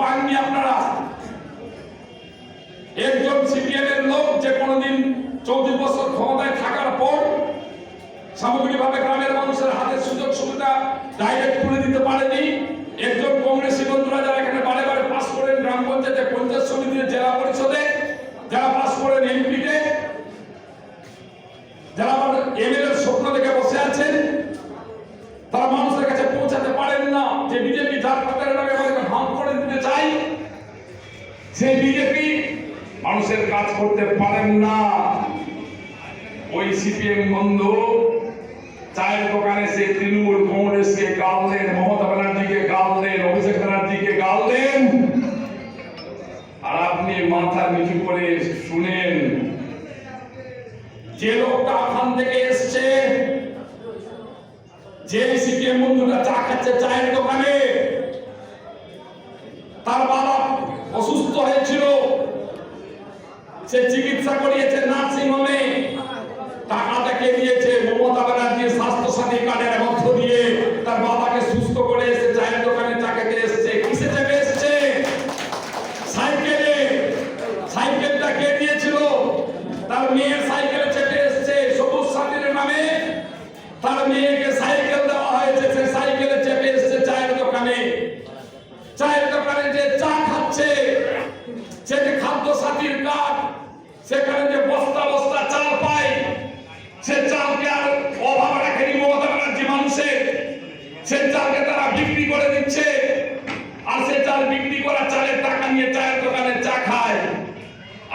পাননি আপনারা। একজন সিপিএম এর লোক যে কোনোদিন চৌত্রিশ বছর ক্ষমতায় থাকার পর সামগ্রিকভাবে গ্রামের মানুষের হাতে সুযোগ সুবিধা ডাইরেক্ট তুলে দিতে পারেনি। একজন কংগ্রেসী বন্ধুরা যারা এখানে বারে বারে পাস করেন গ্রাম পঞ্চায়েতে পঞ্চায়েত সমিতিতে জেলা পরিষদে যারা পাস করেন এমপিতে যারা আমার এমএলএর স্বপ্ন দেখে বসে আছেন তারা মানুষের কাছে পৌঁছাতে পারেন না যে বিজেপি যার পথের নামে আমাদেরকে ভাঙ করে দিতে চাই সেই বিজেপি মানুষের কাজ করতে পারেন না, ওই সিপিএম বন্ধু চায়ের দোকানে সে তৃণমূল কংগ্রেসকে গাল দেন, মমতা ব্যানার্জিকে গাল দেন, অভিষেক ব্যানার্জিকে গাল দেন। আর আপনি মাথা নিচু করে শুনেন, যে লোকটা ওখান থেকে এসছে যে সিপিএম বন্ধুরা চা খাচ্ছে চায়ের দোকানে, তার বাবা সে চিকিৎসা করিয়েছে নার্সিং হোমে। টাকা দেখে দিয়েছে মমতা ব্যানার্জির স্বাস্থ্য সাথী কার্ডের মধ্য দিয়ে। তার বাবাকে সুস্থ করে এসে চায়ের দোকানে চা খেতে এসছে। কিসে চেপে এসছে? সাইকেলে। সাইকেলটা কে দিয়েছিল? তার মেয়ের সাইকেলে চেপে এসছে। সবুজ সাথীর নামে তার মেয়েকে সাইকেল দেওয়া হয়েছে। সে সাইকেলে চেপে এসছে চায়ের দোকানে। চায়ের দোকানে যে চা খাচ্ছে সে খাদ্য সাথীর কার্ড। সেখানে যে বস্তা বস্তা চাল পায় সে চালকে আর অভাব রাখেনি মমতা ব্যানার্জি মানুষের। সে চালকে তারা বিক্রি করে দিচ্ছে, আর সে চাল বিক্রি করা চালের টাকা নিয়ে চায়ের দোকানে চা খায়।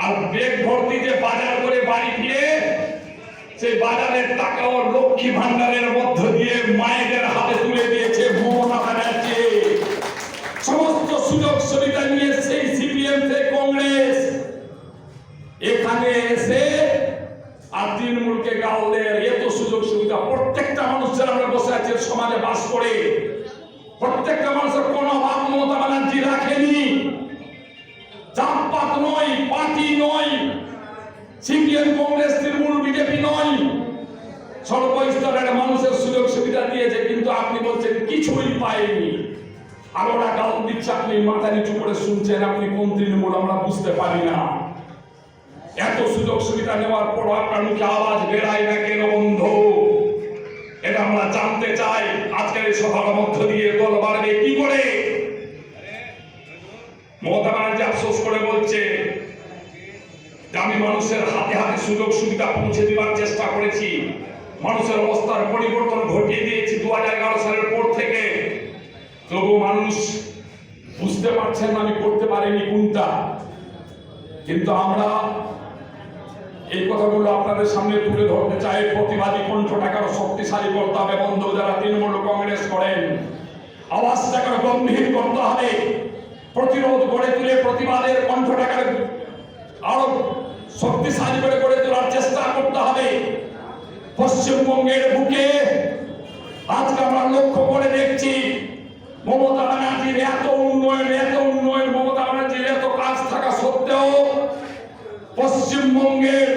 আর বেগ ভর্তি যে বাজার করে বাড়ি ফিরে, সেই বাজারের টাকাও লক্ষ্মী ভান্ডারের মধ্য দিয়ে মায়েদের হাতে তুলে দিয়েছে মমতা ব্যানার্জি। সমস্ত সুযোগ সুবিধা নিয়ে সেই সিপিএম কংগ্রেস এখানে এসে আর তৃণমূলকে গাল দেয় এত সুযোগ সুবিধা। প্রত্যেকটা মানুষ যারা আমরা বসে আছি সমাজে বাস করে, প্রত্যেকটা মানুষের কোনো অভাব মমতা ব্যানার্জি রাখেনি। জাতপাত নয়, পার্টি নয়, সিপিএম, কংগ্রেস, তৃণমূল, বিজেপি নয়। সর্বস্তরের মানুষের সুযোগ সুবিধা দিয়েছে, কিন্তু আপনি বলছেন কিছুই পায়নি। আর ওরা গাল দিচ্ছে, আপনি মাথা নিচু করে শুনছেন, আপনি কোন তৃণমূল আমরা বুঝতে পারি না। এত সুযোগ সুবিধা নেওয়ার পর আপনার মুখে আওয়াজ বেড়ায় না কেন, বন্ধ? এটা আমরা জানতে চাই। আজকের এই সভার মধ্য দিয়ে দল বাড়বে কি করে? মমতা ব্যানার্জি আফসোস করে বলছে, আমি মানুষের হাতে হাতে সুযোগ সুবিধা পৌঁছে দেওয়ার চেষ্টা করেছি। মানুষের অবস্থার পরিবর্তন ঘটিয়ে দিয়েছি দু এগারো সালের পর থেকে। তবু মানুষ বুঝতে পারছেন আমি করতে পারিনি কোনটা। কিন্তু আমরা এই কথাগুলো আপনাদের সামনে তুলে ধরতে চাই। প্রতিবাদী কণ্ঠটাকে শক্তিশালী করতে হবে, বন্ধু, যারা তৃণমূল কংগ্রেস করেন। আওয়াজটাকে গম্ভীর করতে হবে। প্রতিরোধ গড়ে তুলে প্রতিবাদের কণ্ঠটাকে আরও শক্তিশালী করে গড়ে তোলার চেষ্টা করতে হবে। পশ্চিমবঙ্গের বুকে আজকে আমরা লক্ষ্য করে দেখছি, মমতা ব্যানার্জির এত উন্নয়ন এত উন্নয়ন, মমতা ব্যানার্জির এত কাজ থাকা সত্ত্বেও পশ্চিমবঙ্গের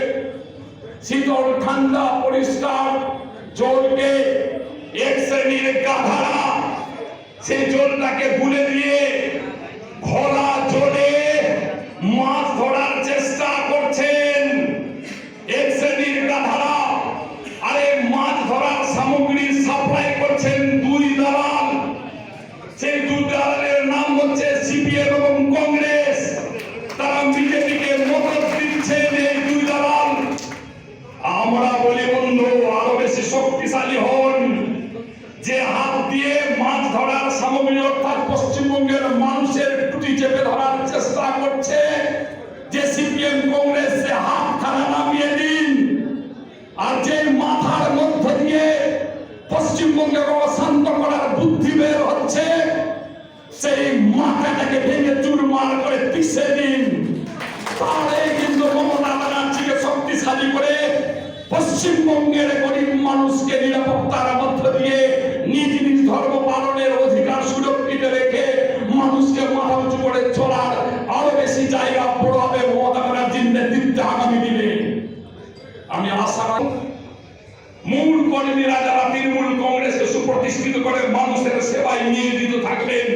শীতল, ঠান্ডা, পরিষ্কার, জলকে এক শ্রেণির গাধারা। সেই জলটাকে গুলে দিয়ে ঘোলা জলে মাছ ধরার চেষ্টা করছেন এক শ্রেণির গাধারা। আরে মাছ ধরার সামগ্রী সাপ্লাই করছেন দুই দালাল। সেই দুই দালালের নাম হচ্ছে সিপিএম এবং কংগ্রেস। করছে যে সিপিএম কংগ্রেস হাত খানা নামিয়ে দিন আর যে মাথার মধ্য দিয়ে পশ্চিমবঙ্গের অশান্ত করার বুদ্ধি বের হচ্ছে, সেই মাথাটাকে ভেঙে চুরমার করে পিছিয়ে দিন। তাহলে কিন্তু মমতা ব্যানার্জিকে শক্তিশালী করে পশ্চিমবঙ্গের গরিব মানুষকে নিরাপত্তার রাখি মূল কর্মীরা যারা তৃণমূল কংগ্রেসকে সুপ্রতিষ্ঠিত করে মানুষের সেবায় নিয়োজিত থাকবেন